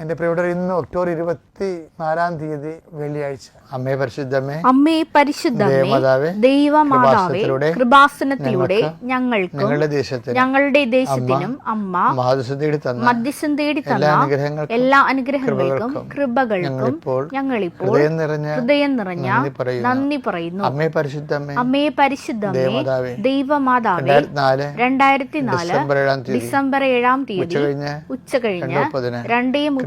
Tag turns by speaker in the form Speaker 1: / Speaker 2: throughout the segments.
Speaker 1: എന്റെ പ്രിയപ്പെട്ടവർ ഇന്ന് ഒക്ടോബർ ഇരുപത്തി നാലാം തീയതി വെള്ളിയാഴ്ച. അമ്മേ പരിശുദ്ധമേ
Speaker 2: അമ്മേ പരിശുദ്ധമേ
Speaker 1: ദേവമാതാവേ, കൃപാസനത്തിലൂടെ ഞങ്ങൾക്ക് ഞങ്ങളുടെ ദേശത്തിന്
Speaker 2: ഞങ്ങളുടെ ദേശത്തിനും അമ്മ
Speaker 1: മഹാദിവസം തേടി തന്ന
Speaker 2: മധ്യസ്ഥം തേടി തന്ന എല്ലാ അനുഗ്രഹങ്ങൾക്കും
Speaker 1: കൃപകൾക്കും ഞങ്ങളിപ്പോൾ ഹൃദയം നിറഞ്ഞ
Speaker 2: ഹൃദയം നിറഞ്ഞ
Speaker 1: നന്ദി പറയുന്നു. അമ്മേ പരിശുദ്ധമേ
Speaker 2: അമ്മേ പരിശുദ്ധമേ
Speaker 1: ദൈവമാതാവേ രണ്ടായിരത്തി നാല് ഡിസംബർ ഏഴാം തീയതി
Speaker 2: ഉച്ച കഴിഞ്ഞ്
Speaker 1: രണ്ടേ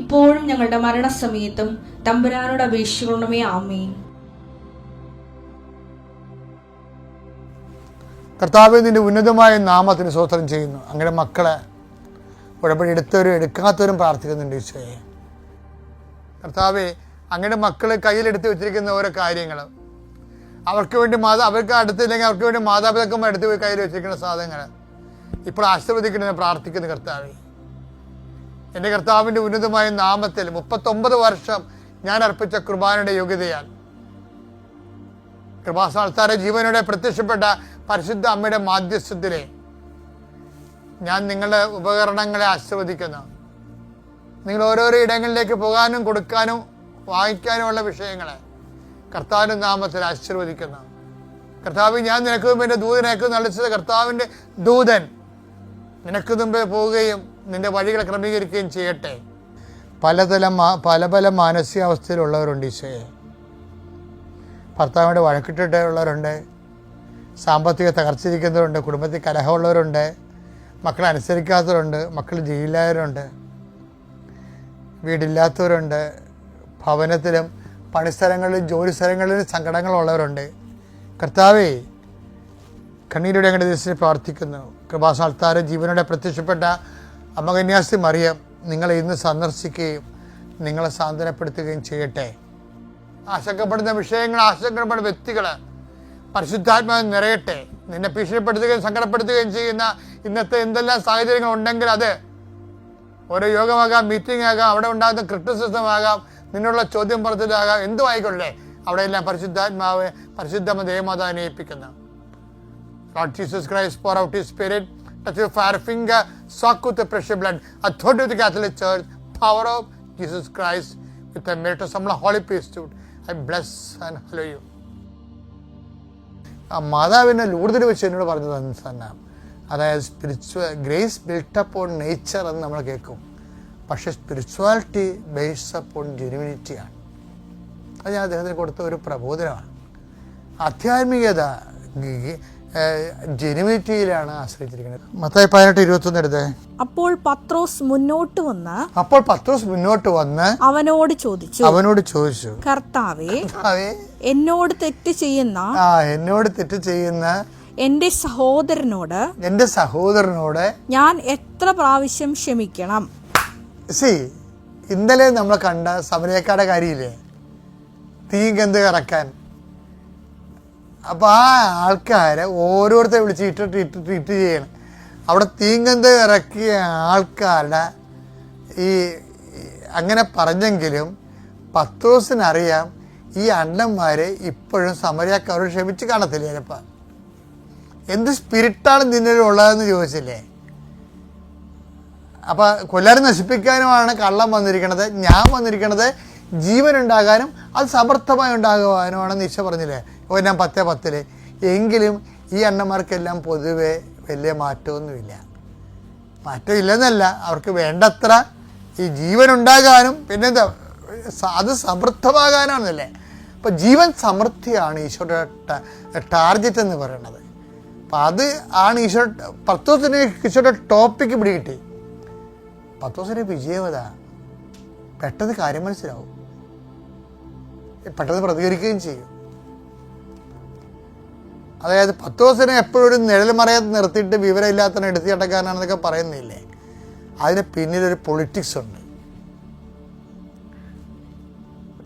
Speaker 3: ഇപ്പോഴും ഞങ്ങളുടെ മരണസമയത്തും തമ്പുരാനോട് അപേക്ഷിക്കണമേ ആമേ
Speaker 1: കർത്താവ് നിന്റെ ഉന്നതമായ നാമത്തിന് സ്വോത്രം ചെയ്യുന്നു. അങ്ങനെ മക്കളെ ഉടമ്പടി എടുത്തവരും എടുക്കാത്തവരും പ്രാർത്ഥിക്കുന്നുണ്ട് ഈശോയെ. കർത്താവെ അങ്ങനെ മക്കൾ കയ്യിലെടുത്ത് വെച്ചിരിക്കുന്ന ഓരോ കാര്യങ്ങൾ അവർക്ക് വേണ്ടി മാതാ അവർക്ക് അടുത്തില്ലെങ്കിൽ അവർക്ക് വേണ്ടി മാതാപിതാക്കന്മാർ എടുത്ത് പോയി കയ്യിൽ വെച്ചിരിക്കുന്ന സാധനങ്ങൾ ഇപ്പോൾ ആശീർവദിക്കണമെന്ന് പ്രാർത്ഥിക്കുന്നു കർത്താവെ. എന്റെ കർത്താവിന്റെ ഉന്നതമായ നാമത്തിൽ മുപ്പത്തൊമ്പത് വർഷം ഞാൻ അർപ്പിച്ച കുർബാനയുടെ യോഗ്യതയാൽ കൃപാസ്ഥാനത്താരെ ജീവനോടെ പ്രത്യക്ഷപ്പെട്ട പരിശുദ്ധ അമ്മയുടെ മാധ്യസ്ഥത്തിലെ ഞാൻ നിങ്ങളുടെ ഉപകരണങ്ങളെ ആശീർവദിക്കുന്നു. നിങ്ങൾ ഓരോരോ ഇടങ്ങളിലേക്ക് പോകാനും കൊടുക്കാനും വാങ്ങിക്കാനുമുള്ള വിഷയങ്ങളെ കർത്താവിന്റെ നാമത്തിൽ ആശീർവദിക്കുന്നു. കർത്താവ് ഞാൻ നിനക്ക് എന്റെ ദൂതനേക്ക് നളിച്ചത് കർത്താവിന്റെ ദൂതൻ നിനക്ക് മുമ്പേ പോവുകയും നിന്റെ വഴികൾ ക്രമീകരിക്കുകയും ചെയ്യട്ടെ. പലതരം പല പല മാനസികാവസ്ഥയിലുള്ളവരുണ്ട് ഈശോയെ. ഭർത്താവിന്റെ വഴക്കിട്ടിട്ടുള്ളവരുണ്ട്. സാമ്പത്തിക തകർച്ചിരിക്കുന്നവരുണ്ട്. കുടുംബത്തിൽ കലഹമുള്ളവരുണ്ട്. മക്കളെ അനുസരിക്കാത്തവരുണ്ട്. മക്കൾ ജയിലായവരുണ്ട് വീടില്ലാത്തവരുണ്ട്. ഭവനത്തിലും പണിസ്ഥലങ്ങളിലും ജോലി സ്ഥലങ്ങളിലും സങ്കടങ്ങളുള്ളവരുണ്ട്. കർത്താവേ കണ്ണീരുടെ അങ്ങനെ ദിവസത്തിൽ പ്രാർത്ഥിക്കുന്നു. കൃപാസാൽത്താര ജീവനോടെ പ്രത്യക്ഷപ്പെട്ട അമ്മകന്യാസി മറിയം നിങ്ങളെ ഇന്ന് സന്ദർശിക്കുകയും നിങ്ങളെ സാന്ത്വനപ്പെടുത്തുകയും ചെയ്യട്ടെ. ആശങ്കപ്പെടുന്ന വിഷയങ്ങൾ ആശങ്കപ്പെടുന്ന വ്യക്തികൾ പരിശുദ്ധാത്മാവ് നിറയട്ടെ. നിന്നെ ഭീഷണിപ്പെടുത്തുകയും സങ്കടപ്പെടുത്തുകയും ചെയ്യുന്ന ഇന്നത്തെ എന്തെല്ലാം സാഹചര്യങ്ങൾ ഉണ്ടെങ്കിൽ അത് ഓരോ യോഗമാകാം മീറ്റിംഗ് ആകാം അവിടെ ഉണ്ടാകുന്ന ക്രിട്ടിസിസം ആകാം നിന്നുള്ള ചോദ്യം പറച്ചിലാകാം എന്തും ആയിക്കൊള്ളേ അവിടെയെല്ലാം പരിശുദ്ധാത്മാവ് പരിശുദ്ധമ ദേവമാതാവിനെ ഏൽപ്പിക്കുന്നു. Lord Jesus Christ, pour out His Spirit, touch your fire finger, soak with the precious blood, authority of the Catholic Church, power of Jesus Christ, with the merit of some holy priesthood. I bless and hallow you. ആ മാതാവിനെ ലൂർദിൽ വെച്ച് എന്നോട് പറഞ്ഞത് തന്നെ അതായത് spiritual grace built upon nature എന്ന് നമ്മൾ കേൾക്കും പക്ഷെ സ്പിരിച്വാലിറ്റി divinity. അപ്പോൺ ജെനുവിനിറ്റിയാണ് അത് ഞാൻ അദ്ദേഹത്തിന് കൊടുത്ത ഒരു പ്രബോധനമാണ് ആധ്യാത്മികത ജെനുവിനിറ്റിയിലാണ് ആശ്രയിച്ചിരിക്കുന്നത്. മത്തായി പതിനെട്ട് ഇരുപത്തൊന്ന് എടുത്തേ
Speaker 4: അപ്പോൾ പത്രോസ് മുന്നോട്ട് വന്ന്
Speaker 1: അപ്പോൾ പത്രോസ് മുന്നോട്ട് വന്ന്
Speaker 4: അവനോട് ചോദിച്ചു
Speaker 1: അവനോട് ചോദിച്ചു
Speaker 4: കർത്താവേ
Speaker 1: കർത്താവേ,
Speaker 4: എന്നോട് തെറ്റ് ചെയ്യുന്ന
Speaker 1: ആ എന്നോട് തെറ്റ് ചെയ്യുന്ന
Speaker 4: എന്റെ സഹോദരനോട്
Speaker 1: എന്റെ സഹോദരനോട്
Speaker 4: ഞാൻ എത്ര പ്രാവശ്യം ക്ഷമിക്കണം?
Speaker 1: സി ഇന്നലെ നമ്മൾ കണ്ട സമരക്കാരുടെ കാര്യമില്ലേ? തീ ഗന്ധ കറക്കാൻ? അപ്പോൾ ആ ആൾക്കാരെ ഓരോരുത്തരെ വിളിച്ച് ഇട്ട് ട്രീറ്റ് ട്രീറ്റ് ചെയ്യണം. അവിടെ തീങ്കന്ത് ഇറക്കിയ ആൾക്കാരുടെ ഈ അങ്ങനെ പറഞ്ഞെങ്കിലും പത്തോസിനറിയാം ഈ അണ്ണന്മാരെ ഇപ്പോഴും സമരക്കാരോട് ക്ഷമിച്ച് കാണത്തില്ല ചിലപ്പോൾ എന്ത് സ്പിരിറ്റാണ് നിന്നെ ഉള്ളതെന്ന് ചോദിച്ചില്ലേ? അപ്പോൾ കൊല്ലാരെ നശിപ്പിക്കാനുമാണ് കള്ളം വന്നിരിക്കുന്നത് ഞാൻ വന്നിരിക്കുന്നത് ജീവൻ ഉണ്ടാകാനും അത് സമർത്ഥമായി ഉണ്ടാകുവാനുമാണെന്ന് ഈശോ പറഞ്ഞില്ലേ? ഞാൻ പത്തേ പത്തിൽ. എങ്കിലും ഈ അണ്ണന്മാർക്കെല്ലാം പൊതുവെ വലിയ മാറ്റമൊന്നുമില്ല. മാറ്റം ഇല്ലെന്നല്ല അവർക്ക് വേണ്ടത്ര ഈ ജീവൻ ഉണ്ടാകാനും പിന്നെ അത് സമൃദ്ധമാകാനാണെന്നല്ലേ അപ്പോൾ ജീവൻ സമൃദ്ധിയാണ് ഈശോയുടെ ടാർഗറ്റ് എന്ന് പറയുന്നത്. അപ്പം അത് ആണ് ഈശോ പത്തോസിന് ഈശോയുടെ ടോപ്പിക്ക് പിടികിട്ടി പത്തോസിന് വിജയവത പെട്ടെന്ന് കാര്യം മനസ്സിലാവും. പെട്ടെന്ന് പ്രതികരിക്കുകയും ചെയ്യും. അതായത് പത്ത് ദിവസം എപ്പോഴും ഒരു നിഴൽ മറയത്ത് നിർത്തിയിട്ട് വിവരമില്ലാത്തവനെ എടുത്തി ചട്ടക്കാരനാണെന്നൊക്കെ പറയുന്നില്ലേ? അതിന് പിന്നിലൊരു പൊളിറ്റിക്സ് ഉണ്ട്.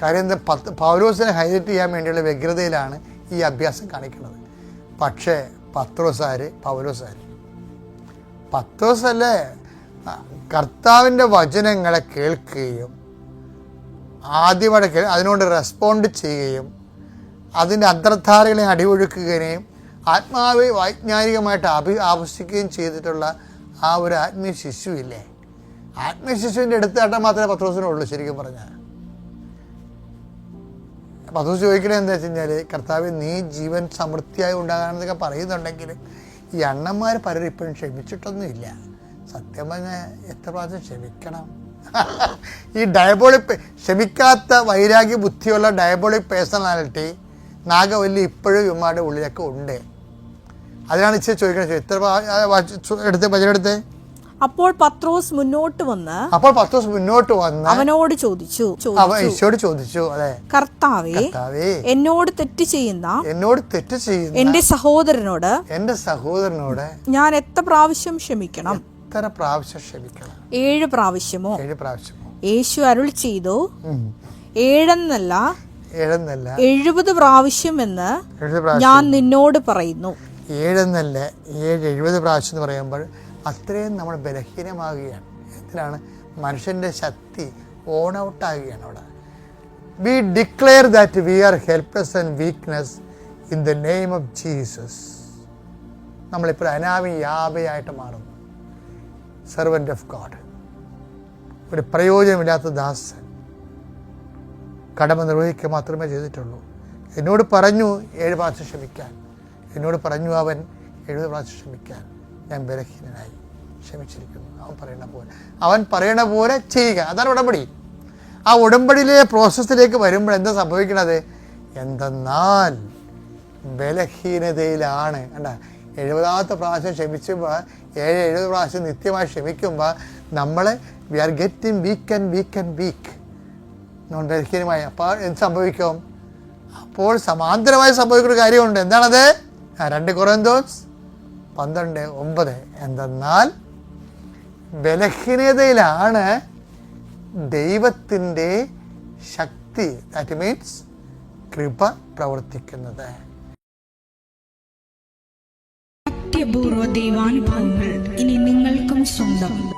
Speaker 1: കാര്യം എന്താ പത്ത് പൗലോസിനെ ഹൈലൈറ്റ് ചെയ്യാൻ വേണ്ടിയുള്ള വ്യഗ്രതയിലാണ് ഈ അഭ്യാസം കാണിക്കുന്നത്. പക്ഷേ പത്രോസാർ പൗലോസാർ പത്രോസല്ലേ കർത്താവിന്റെ വചനങ്ങളെ കേൾക്കുകയും ആദ്യമായിട്ട് അതിനോട് റെസ്പോണ്ട് ചെയ്യുകയും അതിന്റെ അന്തർധാരകളെ അടിയൊഴുക്കുകയും ആത്മാവ് വൈജ്ഞാനികമായിട്ട് അഭി ആവശ്യിക്കുകയും ചെയ്തിട്ടുള്ള ആ ഒരു ആത്മീയ ശിശുവില്ലേ? ആത്മീയ ശിശുവിന്റെ എടുത്താട്ടം മാത്രമേ പത്രോസിനുള്ളൂ ശരിക്കും പറഞ്ഞാൽ പത്രോസ് ചോദിക്കണേ എന്താ വെച്ച് കഴിഞ്ഞാൽ കർത്താവ് നീ ജീവൻ സമൃദ്ധിയായി ഉണ്ടാകാനെന്നൊക്കെ പറയുന്നുണ്ടെങ്കിൽ ഈ അണ്ണന്മാർ പലരും ഇപ്പോഴും ക്ഷമിച്ചിട്ടൊന്നുമില്ല. സത്യം പറഞ്ഞാൽ എത്ര പ്രാവശ്യം ക്ഷമിക്കണം? ഈ ഡയബോളിക് ക്ഷമിക്കാത്ത വൈരാഗ്യ ബുദ്ധിയുള്ള ഡയബോളിക് പേഴ്സണാലിറ്റി നാഗവല്ലി ഇപ്പോഴും ഇവന്മാരുടെ ഉള്ളിലൊക്കെ ഉണ്ട്. അതിനാണ് ഇച്ചിരി ചോദിക്കുന്നത് എത്ര എടുത്ത് ഭജനെടുത്ത്
Speaker 4: അപ്പോൾ പത്രോസ് മുന്നോട്ട് വന്ന്
Speaker 1: അപ്പോൾ പത്രോസ് മുന്നോട്ട് വന്ന്
Speaker 4: അവനോട് ചോദിച്ചു
Speaker 1: അവൻ ഈശോട് ചോദിച്ചു അതെ
Speaker 4: കർത്താവേ
Speaker 1: കർത്താവേ
Speaker 4: എന്നോട് തെറ്റ് ചെയ്യുന്ന
Speaker 1: എന്നോട് തെറ്റ് ചെയ്യുന്ന
Speaker 4: എന്റെ സഹോദരനോട്
Speaker 1: എന്റെ സഹോദരനോട്
Speaker 4: ഞാൻ എത്ര പ്രാവശ്യം ക്ഷമിക്കണം?
Speaker 1: എത്ര പ്രാവശ്യം ക്ഷമിക്കണം?
Speaker 4: ഏഴ് പ്രാവശ്യമോ?
Speaker 1: ഏഴ് പ്രാവശ്യമോ?
Speaker 4: യേശു അരുൾ ചെയ്തു. ഏഴെന്നല്ല
Speaker 1: ഏഴെന്നല്ല.
Speaker 4: എഴുപത്
Speaker 1: പ്രാവശ്യം എന്ന്
Speaker 4: ഞാൻ നിന്നോട് പറയുന്നു.
Speaker 1: ഏഴെന്നല്ല ഏഴ് എഴുപത് പ്രാവശ്യം എന്ന് പറയുമ്പോൾ അത്രയും നമ്മൾ ബലഹീനമാകുകയാണ്. എന്തിനാണ്? മനുഷ്യന്റെ ശക്തി ഓൺ ഔട്ട് ആകുകയാണ് അവിടെ. We declare that we are helpless and weakness in the name of Jesus നമ്മളിപ്പോൾ അനാമി യാബയായിട്ട് മാറുന്നു. സെർവന്റ് ഓഫ് ഗോഡ് ഒരു പ്രയോജനമില്ലാത്ത ദാസൻ. കടമ നിർവഹിക്കുക മാത്രമേ ചെയ്തിട്ടുള്ളൂ. എന്നോട് പറഞ്ഞു ഏഴ് മാസം ക്ഷമിക്കാൻ. എന്നോട് പറഞ്ഞു അവൻ എഴുപത് പ്രാവശ്യം ക്ഷമിക്കാൻ ഞാൻ ബലഹീനനായി ക്ഷമിച്ചിരിക്കുന്നു. അവൻ പറയണ പോലെ. അവൻ പറയണ പോലെ ചെയ്യുക. അതാണ് ഉടമ്പടി. ആ ഉടമ്പടിയിലെ പ്രോസസ്സിലേക്ക് വരുമ്പോൾ എന്താ സംഭവിക്കണത്? എന്തെന്നാൽ ബലഹീനതയിലാണ്. കണ്ട? എഴുപതാമത്തെ പ്രാവശ്യം ക്ഷമിച്ചുമ്പോൾ ഏഴ് എഴുപത് പ്രാവശ്യം നിത്യമായി ക്ഷമിക്കുമ്പോൾ നമ്മൾ we are getting weak and weak and weak non ബലഹീനമായി. അപ്പോൾ എന്ത് സംഭവിക്കും? അപ്പോൾ സമാന്തരമായി സംഭവിക്കുന്ന കാര്യമുണ്ട്. എന്താണത്? രണ്ട് കുറന്തോസ് പന്ത്രണ്ട് ഒമ്പത്. എന്തെന്നാൽ ബലഹീനതയിലാണ് ദൈവത്തിന്റെ ശക്തി. ദാറ്റ് മീൻസ് കൃപ പ്രവർത്തിക്കുന്നത്.
Speaker 3: അത്യപൂർവ ദൈവാനുഭവങ്ങൾ ഇനി നിങ്ങൾക്കും സ്വന്തം.